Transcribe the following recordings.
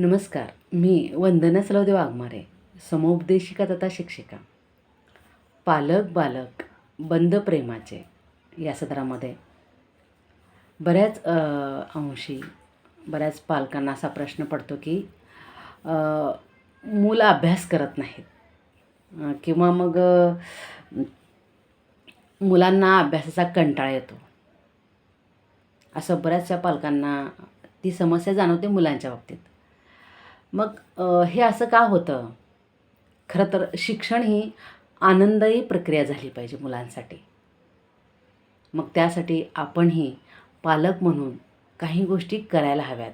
नमस्कार मी वंदना सलवदे वाघमारे समुपदेशिका तथा शिक्षिका. पालक बालक बंद प्रेमाचे या सदरामध्ये. बऱ्याच अंशी बऱ्याच पालकांना असा प्रश्न पडतो की मुलं अभ्यास करत नाहीत. किंवा मग मुलांना अभ्यासाचा कंटाळा येतो. असं बऱ्याचशा पालकांना ती समस्या जाणवते मुलांच्या बाबतीत. मग हे असं का होतं? खरं तर शिक्षण ही आनंददायी प्रक्रिया झाली पाहिजे मुलांसाठी. मग त्यासाठी आपणही पालक म्हणून काही गोष्टी करायला हव्यात.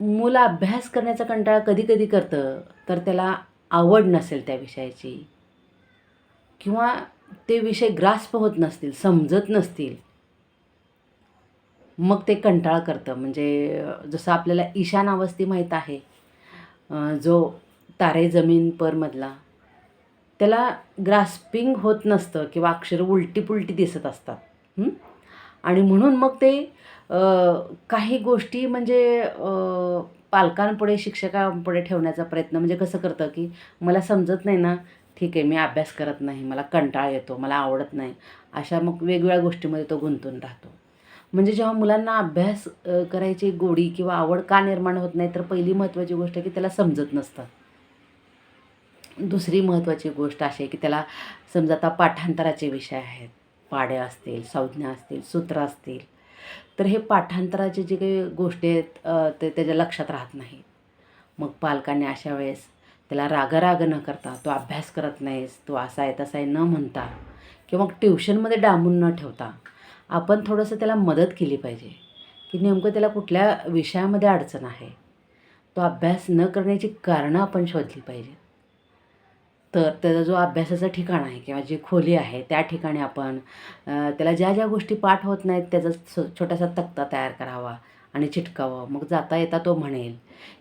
मुलं अभ्यास करण्याचा कंटाळा कधी कधी करतं तर त्याला आवड नसेल त्या विषयाची किंवा ते विषय ग्रास्प होत नसतील समजत नसतील मग ते कंटाळा करतं. म्हणजे जसं आपल्याला ईशान अवस्थी माहीत आहे जो तारे जमीन परमधला त्याला ग्रास्पिंग होत नसतं किंवा अक्षर उलटी पुलटी दिसत असतात. आणि म्हणून मग ते काही गोष्टी म्हणजे पालकांपुढे शिक्षकांपुढे ठेवण्याचा प्रयत्न म्हणजे कसं करतं की मला समजत नाही ना ठीक आहे मी अभ्यास करत नाही मला कंटाळा येतो मला आवडत नाही अशा मग वेगवेगळ्या गोष्टीमध्ये तो गुंतून राहतो. म्हणजे जेव्हा मुलांना अभ्यास करायची गोडी किंवा आवड का निर्माण होत नाही तर पहिली महत्त्वाची गोष्ट की त्याला समजत नसतं. दुसरी महत्त्वाची गोष्ट अशी आहे की त्याला समजा आता पाठांतराचे विषय आहेत. पाड्या असतील संज्ञा असतील सूत्र असतील. तर हे पाठांतराचे जे काही गोष्टी आहेत ते त्याच्या लक्षात राहत नाही. मग पालकांनी अशा वेळेस त्याला रागराग न करता तो अभ्यास करत नाहीस तो असा आहे तसा आहे न म्हणता किंवा मग ट्युशनमध्ये डांबून न ठेवता आपण थोडंसं त्याला मदत केली पाहिजे. की नेमकं त्याला कुठल्या विषयामध्ये अडचण आहे. तो अभ्यास न करण्याची कारणं आपण शोधली पाहिजे. तर त्याचा जो अभ्यासाचं ठिकाण आहे किंवा जी खोली आहे त्या ठिकाणी आपण त्याला ज्या ज्या गोष्टी पाठ होत नाहीत त्याचा स छोटासा तक्ता तयार करावा. आणि चिटकावं. मग जाता येता तो म्हणेल.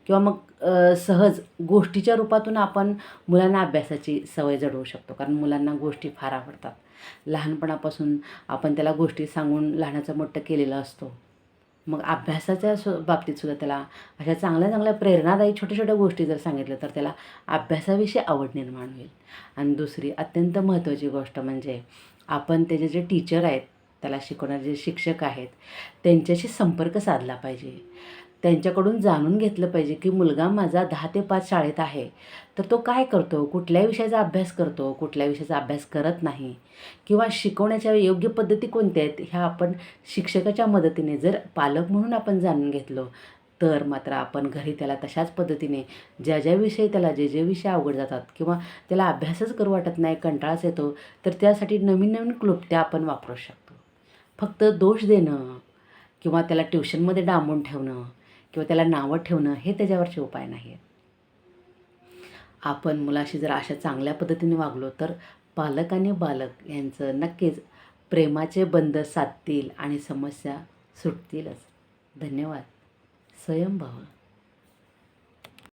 किंवा मग सहज गोष्टीच्या रूपातून आपण मुलांना अभ्यासाची सवय जडवू शकतो. कारण मुलांना गोष्टी फार आवडतात. लहानपणापासून आपण त्याला गोष्टी सांगून लहानाचं मोठं केलेलं असतो. मग अभ्यासाच्या सु बाबतीत सुद्धा त्याला अशा चांगल्या चांगल्या प्रेरणादायी छोट्या छोट्या गोष्टी जर सांगितल्या तर त्याला अभ्यासाविषयी आवड निर्माण होईल. आणि दुसरी अत्यंत महत्त्वाची गोष्ट म्हणजे आपण त्याचे जे टीचर आहेत त्याला शिकवणारे जे शिक्षक आहेत त्यांच्याशी संपर्क साधला पाहिजे. त्यांच्याकडून जाणून घेतलं पाहिजे की मुलगा माझा दहा ते पाच शाळेत आहे तर तो काय करतो? कुठल्या विषयाचा अभ्यास करतो? कुठल्या विषयाचा अभ्यास करत नाही? किंवा शिकवण्याच्या योग्य पद्धती कोणत्या आहेत? ह्या आपण शिक्षकाच्या मदतीने जर पालक म्हणून आपण जाणून घेतलो तर मात्र आपण घरी त्याला तशाच पद्धतीने ज्या ज्या विषयी त्याला जे जे विषय अवघड जातात किंवा त्याला अभ्यासच करू वाटत नाही कंटाळाच येतो तर त्यासाठी नवीन नवीन क्लुप्त्या आपण वापरू शकतो. फक्त दोष देणं किंवा त्याला ट्युशनमध्ये डांबून ठेवणं किंवा त्याला नावं ठेवणं हे त्याच्यावरचे उपाय नाही आहेत आपण मुलाशी जर अशा चांगल्या पद्धतीने वागलो तर पालक आणि बालक यांचं नक्कीच प्रेमाचे बंध साधतील आणि समस्या सुटतीलच. धन्यवाद. स्वयंभाव.